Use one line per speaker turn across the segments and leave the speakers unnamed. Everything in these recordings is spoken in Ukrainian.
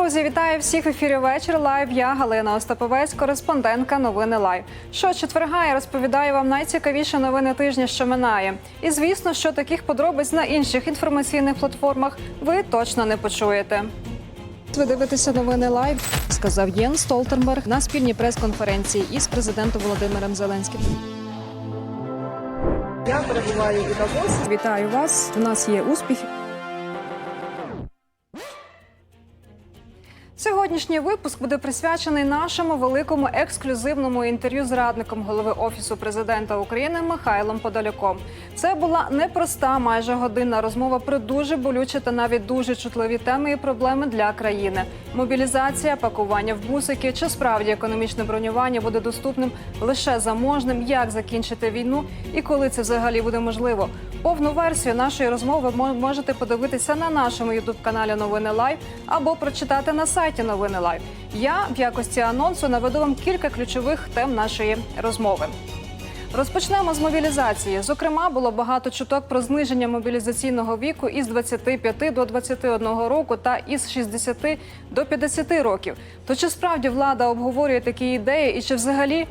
Друзі, вітаю всіх в ефірі вечір. Лайв. Я Галина Остаповець, кореспондентка новини Лайв. Що четверга я розповідаю вам найцікавіші новини тижня, що минає. І звісно, що таких подробиць на інших інформаційних платформах ви точно не почуєте. Ви дивитеся новини лайв, сказав Єн Столтенберг на спільній прес-конференції із президентом Володимиром Зеленським.
Я перебуваю у Давосі.
Вітаю вас. У нас є успіхи. Сьогоднішній випуск буде присвячений нашому великому ексклюзивному інтерв'ю з радником голови офісу президента України Михайлом Подоляком. Це була непроста, майже годинна розмова про дуже болючі та навіть дуже чутливі теми і проблеми для країни. Мобілізація, пакування в бусики чи справді економічне бронювання буде доступним лише заможним, як закінчити війну і коли це взагалі буде можливо. Повну версію нашої розмови можете подивитися на нашому ютуб каналі Новини Лайв або прочитати на сайті Новини Лайв. Я в якості анонсу наведу вам кілька ключових тем нашої розмови. Розпочнемо з мобілізації. Зокрема, було багато чуток про зниження мобілізаційного віку із 25 до 21 року та із 60 до 50 років. То чи справді влада обговорює такі ідеї, і чи взагалі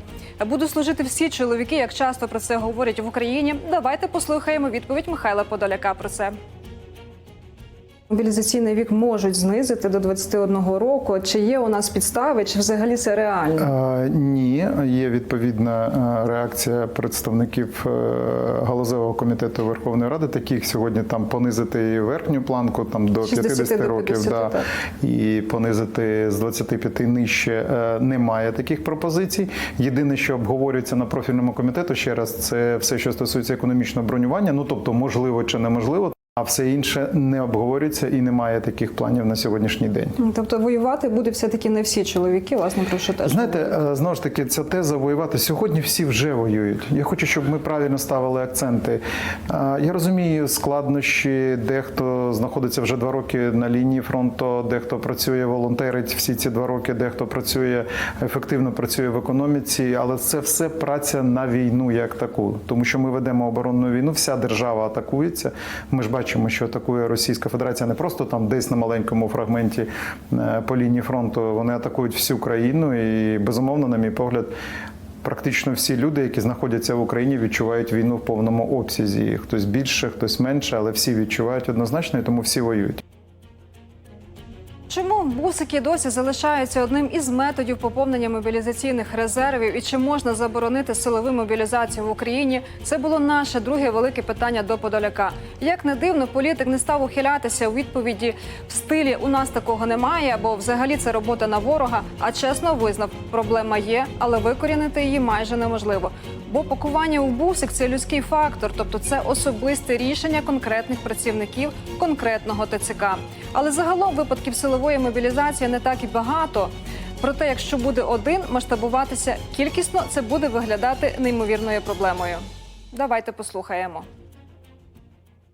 будуть служити всі чоловіки, як часто про це говорять в Україні? Давайте послухаємо відповідь Михайла Подоляка про це. Мобілізаційний вік можуть знизити до 21 року. Чи є у нас підстави, чи взагалі це реально?
Е, Ні, є відповідна е, реакція представників е, галузевого комітету Верховної Ради. Таких сьогодні там понизити і верхню планку там до
60
50
до
років,
50,
да,
так.
і понизити з 25 нижче. Е, Немає таких пропозицій. Єдине, що обговорюється на профільному комітету ще раз, це все, що стосується економічного бронювання. Ну тобто, можливо чи неможливо. А все інше не обговорюється і немає таких планів на сьогоднішній день.
Тобто воювати будуть все таки не всі чоловіки, власне про що теж
Знаєте, е, знову ж таки, ця теза воювати сьогодні всі вже воюють. Я хочу, щоб ми правильно ставили акценти. Е, Я розумію складнощі, дехто знаходиться вже два роки на лінії фронту, дехто працює, волонтерить всі ці два роки, дехто працює ефективно працює в економіці, але це все праця на війну як таку, тому що ми ведемо оборонну війну. Вся держава атакується. Ми ж бачимо, що атакує Російська Федерація не просто там десь на маленькому фрагменті е, по лінії фронту. Вони атакують всю країну, і безумовно, на мій погляд. Практично всі люди, які знаходяться в Україні, відчувають війну в повному обсязі. Хтось більше, хтось менше, але всі відчувають однозначно, і тому всі воюють.
Чому бусики досі залишаються одним із методів поповнення мобілізаційних резервів і чи можна заборонити силову мобілізацію в Україні? Це було наше друге велике питання до Подоляка. Як не дивно, політик не став ухилятися у відповіді в стилі У нас такого немає, або взагалі це робота на ворога. А чесно визнав, проблема є, але викорінити її майже неможливо. Бо пакування у бусик це людський фактор, тобто це особисте рішення конкретних працівників конкретного ТЦК. Але загалом випадків силової мобілізації не так і багато. Проте, якщо буде один масштабуватися кількісно, це буде виглядати неймовірною проблемою. Давайте послухаємо.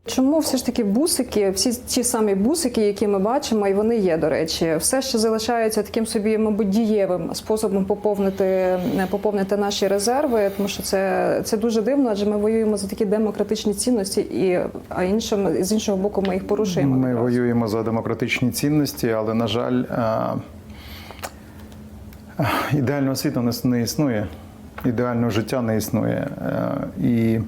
Чому все ж таки бусики, всі ті самі бусики, які ми бачимо, і вони є, до речі, все ще залишаються таким собі, мабуть, дієвим способом поповнити, поповнити наші резерви, тому що це, це дуже дивно, адже ми воюємо за такі демократичні цінності, і а іншим з іншого боку, ми їх порушуємо.
Ми воюємо за демократичні цінності, але на жаль, е, е, ідеального світу не- існує, ідеального життя не існує. Е, І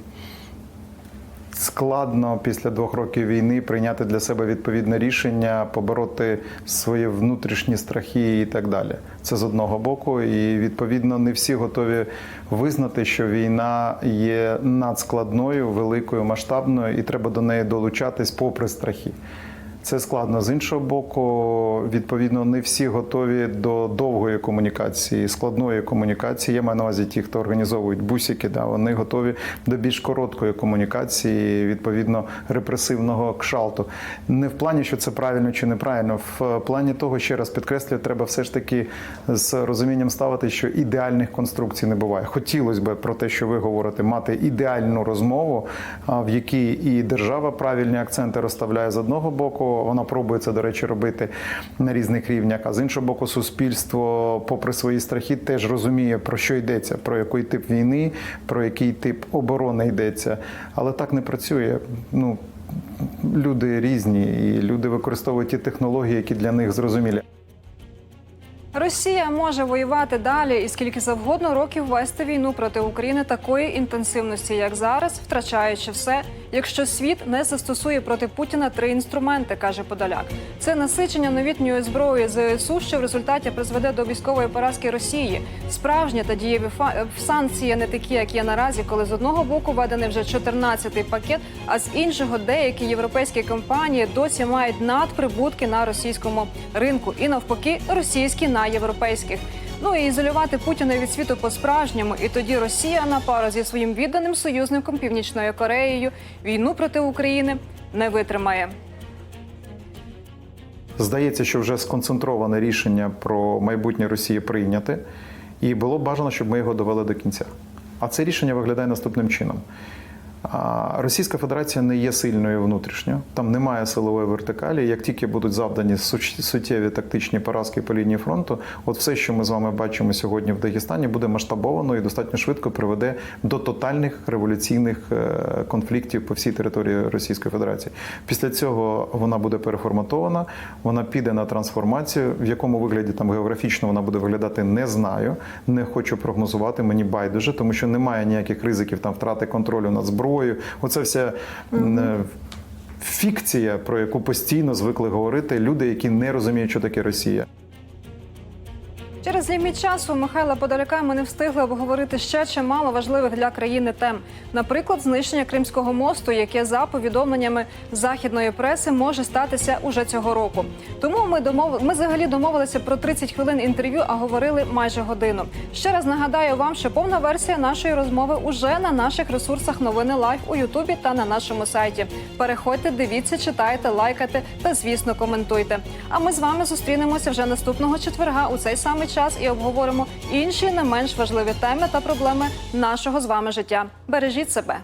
складно після двох років війни прийняти для себе відповідне рішення, побороти свої внутрішні страхи і так далі. Це з одного боку, і відповідно не всі готові визнати, що війна є надскладною, великою, масштабною, і треба до неї долучатись попри страхи. Це складно з іншого боку. Відповідно, не всі готові до довгої комунікації, складної комунікації. Я маю на увазі ті, хто організовують бусики, да, вони готові до більш короткої комунікації, відповідно репресивного кшалту. Не в плані, що це правильно чи неправильно, в плані того, ще раз підкреслюю, треба все ж таки з розумінням ставити, що ідеальних конструкцій не буває. Хотілося б про те, що ви говорите, мати ідеальну розмову, в якій і держава правильні акценти розставляє з одного боку. Вона пробує це, до речі, робити на різних рівнях. А з іншого боку, суспільство, попри свої страхи, теж розуміє, про що йдеться, про який тип війни, про який тип оборони йдеться. Але так не працює. Ну люди різні, і люди використовують ті технології, які для них зрозумілі.
Росія може воювати далі і скільки завгодно років вести війну проти України такої інтенсивності, як зараз, втрачаючи все, якщо світ не застосує проти Путіна три інструменти, каже Подоляк. Це насичення новітньої зброї ЗСУ, що в результаті призведе до військової поразки Росії. Справжні та дієві фа- санкції не такі, як є наразі, коли з одного боку введений вже 14-й пакет, а з іншого деякі європейські компанії досі мають надприбутки на російському ринку і навпаки російські на європейських. Ну і ізолювати Путіна від світу по-справжньому, і тоді Росія на пару зі своїм відданим союзником Північною Кореєю війну проти України не витримає.
Здається, що вже сконцентроване рішення про майбутнє Росії прийняте, і було б бажано, щоб ми його довели до кінця. А це рішення виглядає наступним чином. Російська Федерація не є сильною внутрішньо, там немає силової вертикалі. Як тільки будуть завдані суттєві тактичні поразки по лінії фронту, от все, що ми з вами бачимо сьогодні в Дагестані, буде масштабовано і достатньо швидко приведе до тотальних революційних е, конфліктів по всій території Російської Федерації. Після цього вона буде переформатована, вона піде на трансформацію. В якому вигляді там географічно вона буде виглядати, не знаю. Не хочу прогнозувати. Мені байдуже, тому що немає ніяких ризиків там втрати контролю над зброєю. Оце вся е, фікція, про яку постійно звикли говорити люди, які не розуміють, що таке Росія.
Через ліміт часу Михайла Подоляка ми не встигли обговорити ще чимало важливих для країни тем. Наприклад, знищення Кримського мосту, яке за повідомленнями західної преси може статися уже цього року. Тому ми домов... ми взагалі домовилися про 30 хвилин інтерв'ю, а говорили майже годину. Ще раз нагадаю вам, що повна версія нашої розмови уже на наших ресурсах новини Лайф у Ютубі та на нашому сайті. Переходьте, дивіться, читайте, лайкайте та звісно коментуйте. А ми з вами зустрінемося вже наступного четверга у цей самий час і обговоримо інші не менш важливі теми та проблеми нашого з вами життя. Бережіть себе.